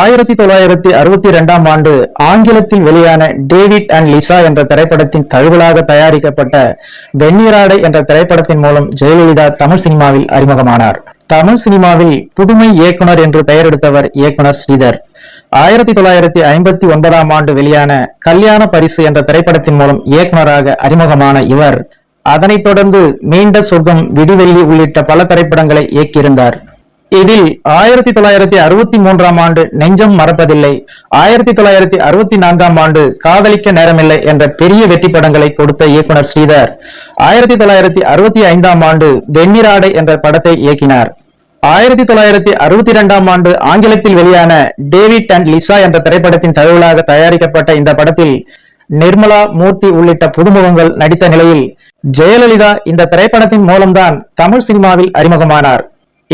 ஆயிரத்தி தொள்ளாயிரத்தி அறுபத்தி இரண்டாம் ஆண்டு ஆங்கிலத்தில் வெளியான டேவிட் அண்ட் லிசா என்ற திரைப்படத்தின் தழுவலாக தயாரிக்கப்பட்ட வெந்நீராடை என்ற திரைப்படத்தின் மூலம் ஜெயலலிதா தமிழ் சினிமாவில் அறிமுகமானார். தமிழ் சினிமாவில் புதுமை இயக்குனர் என்று பெயர் எடுத்தவர் இயக்குனர் ஸ்ரீதர். ஆயிரத்தி தொள்ளாயிரத்தி ஐம்பத்தி ஒன்பதாம் ஆண்டு வெளியான கல்யாண பரிசு என்ற திரைப்படத்தின் மூலம் இயக்குனராக அறிமுகமான இவர் அதனைத் தொடர்ந்து மீண்ட சொர்க்கம் விடிவெள்ளி உள்ளிட்ட பல திரைப்படங்களை இயக்கியிருந்தார். இதில் ஆயிரத்தி தொள்ளாயிரத்தி அறுபத்தி மூன்றாம் ஆண்டு நெஞ்சம் மறப்பதில்லை. ஆயிரத்தி தொள்ளாயிரத்தி அறுபத்தி நான்காம் ஆண்டு காதலிக்க நேரமில்லை என்ற பெரிய வெற்றி படங்களை கொடுத்த இயக்குனர் ஸ்ரீதர் ஆயிரத்தி தொள்ளாயிரத்தி அறுபத்தி ஐந்தாம் ஆண்டு வெண்ணிராடை என்ற படத்தை இயக்கினார். ஆயிரத்தி தொள்ளாயிரத்தி அறுபத்தி இரண்டாம் ஆண்டு ஆங்கிலத்தில் வெளியான டேவிட் அண்ட் லிசா என்ற திரைப்படத்தின் தழுவலாக தயாரிக்கப்பட்ட இந்த படத்தில் நிர்மலா மூர்த்தி உள்ளிட்ட புதுமுகங்கள் நடித்த நிலையில் ஜெயலலிதா இந்த திரைப்படத்தின் மூலம்தான் தமிழ் சினிமாவில் அறிமுகமானார்.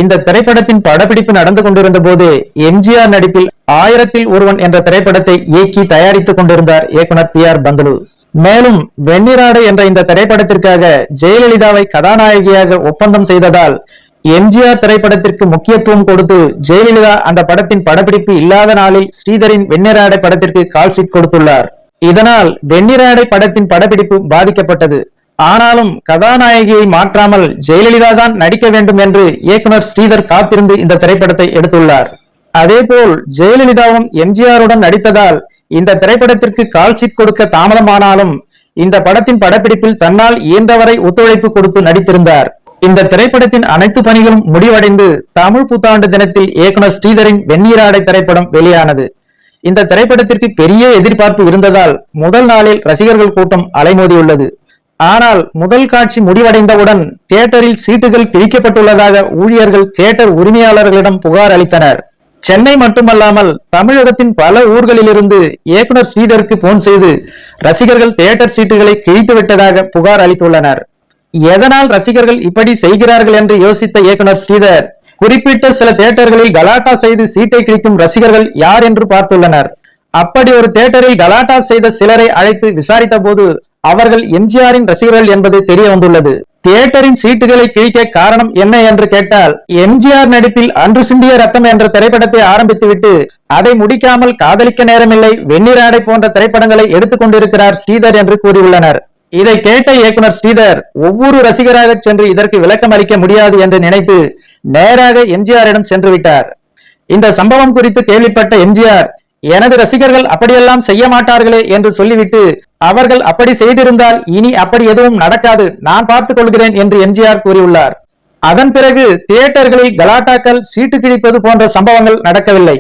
இந்த திரைப்படத்தின் படப்பிடிப்பு நடந்து கொண்டிருந்த போது எம்ஜிஆர் நடிப்பில் ஆயிரத்தில் ஒருவன் என்ற திரைப்படத்தை இயக்கி தயாரித்துக் கொண்டிருந்தார் இயக்குனர் பி ஆர் பந்தலு. மேலும் வெண்ணிராடு என்ற இந்த திரைப்படத்திற்காக ஜெயலலிதாவை கதாநாயகியாக ஒப்பந்தம் செய்ததால் எம்ஜிஆர் திரைப்படத்திற்கு முக்கியத்துவம் கொடுத்து ஜெயலலிதா அந்த படத்தின் படப்பிடிப்பு இல்லாத நாளில் ஸ்ரீதரின் வெண்ணிராடை படத்திற்கு கால்ஷீட் கொடுத்துள்ளார். இதனால் வெண்ணிராடை படத்தின் படப்பிடிப்பு பாதிக்கப்பட்டது. ஆனாலும் கதாநாயகியை மாற்றாமல் ஜெயலலிதா தான் நடிக்க வேண்டும் என்று இயக்குனர் ஸ்ரீதர் காத்திருந்து இந்த திரைப்படத்தை எடுத்துள்ளார். அதேபோல் ஜெயலலிதாவும் எம்ஜிஆருடன் நடித்ததால் இந்த திரைப்படத்திற்கு கால்ஷீட் கொடுக்க தாமதமானாலும் இந்த படத்தின் படப்பிடிப்பில் தன்னால் இயன்றவரை ஒத்துழைப்பு கொடுத்து நடித்திருந்தார். இந்த திரைப்படத்தின் அனைத்து பணிகளும் முடிவடைந்து தமிழ் புத்தாண்டு தினத்தில் இயக்குனர் ஸ்ரீதரின் வெந்நீராடை திரைப்படம் வெளியானது. இந்த திரைப்படத்திற்கு பெரிய எதிர்பார்ப்பு இருந்ததால் முதல் நாளில் ரசிகர்கள் கூட்டம் அலைமோதியுள்ளது. ஆனால் முதல் காட்சி முடிவடைந்தவுடன் தியேட்டரில் சீட்டுகள் பிரிக்கப்பட்டுள்ளதாக ஊழியர்கள் தியேட்டர் உரிமையாளர்களிடம் புகார் அளித்தனர். சென்னை மட்டுமல்லாமல் தமிழகத்தின் பல ஊர்களிலிருந்து இயக்குனர் ஸ்ரீதருக்கு போன் செய்து ரசிகர்கள் தியேட்டர் சீட்டுகளை கிழித்து விட்டதாக புகார் அளித்துள்ளனர். எதனால் ரசிகர்கள் இப்படி செய்கிறார்கள் என்று யோசித்த இயக்குனர் ஸ்ரீதர் குறிப்பிட்ட சில தியேட்டர்களில் கலாட்டா செய்து சீட்டை கிழிக்கும் ரசிகர்கள் யார் என்று பார்த்துள்ளனர். அப்படி ஒரு தியேட்டரில் கலாட்டா செய்த சிலரை அழைத்து விசாரித்த போது அவர்கள் எம்ஜிஆரின் ரசிகர்கள் என்பது தெரிய வந்துள்ளது. தியேட்டரின் சீட்டுகளை கிழிக்க காரணம் என்ன என்று கேட்டால் எம்ஜிஆர் நடிப்பில் அன்று சிந்திய ரத்தம் என்ற திரைப்படத்தை ஆரம்பித்துவிட்டு அதை முடிக்காமல் காதலிக்க நேரமில்லை வெண்ணிராடை போன்ற திரைப்படங்களை எடுத்துக்கொண்டிருக்கிறார் ஸ்ரீதர் என்று கூறியுள்ளனர். இதை கேட்ட இயக்குனர் ஸ்ரீதர் ஒவ்வொரு ரசிகராக சென்று இதற்கு விளக்கம் அளிக்க முடியாது என்று நினைத்து நேராக எம்ஜிஆரிடம் சென்று விட்டார். இந்த சம்பவம் குறித்து கேள்விப்பட்ட எம்ஜிஆர் எனது ரசிகர்கள் அப்படியெல்லாம் செய்ய மாட்டார்களே என்று சொல்லிவிட்டு அவர்கள் அப்படி செய்திருந்தால் இனி அப்படி எதுவும் நடக்காது. நான் பார்த்துக் கொள்கிறேன் என்று எம்ஜிஆர் கூறியுள்ளார். அதன் பிறகு தியேட்டர்களில் கலாட்டாக்கள் சீட்டு கிழிப்பது போன்ற சம்பவங்கள் நடக்கவில்லை.